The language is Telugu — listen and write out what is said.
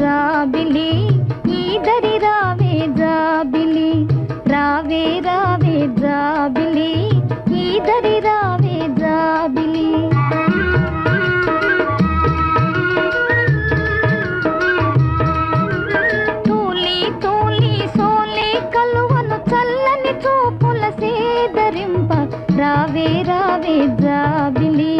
జాబిలి ఈదరి రావే జాబిలి రావే రావే జాబిలి ఈదరి రావే జాబిలి. తూలి తూలి సోలే కలువను చల్లని చూపుల సేదరింప రావే రావే జాబిలి.